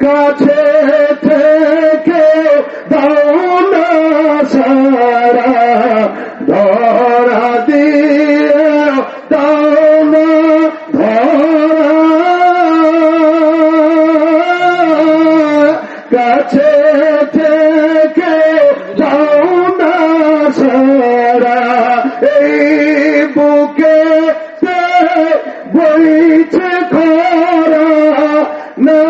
কাছে থেকে দাও না সারা ধরা দিয়ে দাও না কাছে থেকে দাও না সারা এই বুকে বইছে খরা না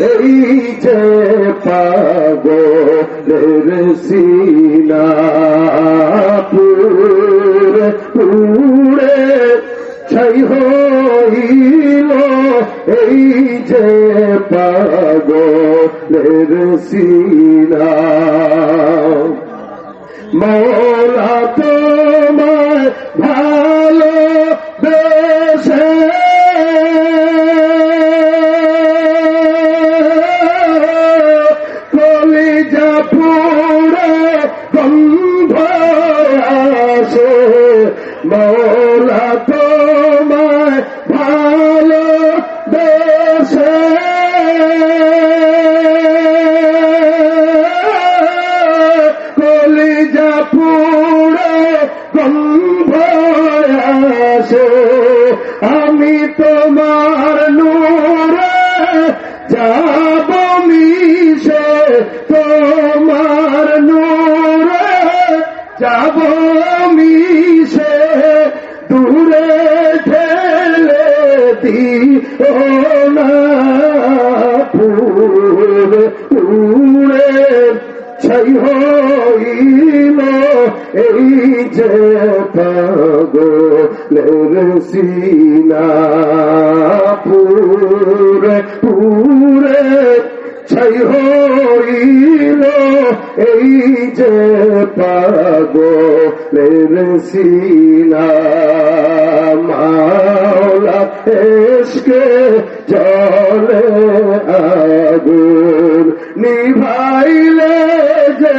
এই যে পাগলের সিনা যে পাগলের সিনা মৌলা তোমায় ভালো বেশে কলিজা পুরে গন্ধ আসে। মৌলা আসে আমি তোমার নূরে যাব মিশে। তোমার নূরে যাব মিশে। দূরে ঠেলে দিও না। যে পাগলের সিনা পুরে পুরে ছাই হইল। এই যে পাগলের সিনা মাওলা এসকে জলে আগুন নিভাইলে যে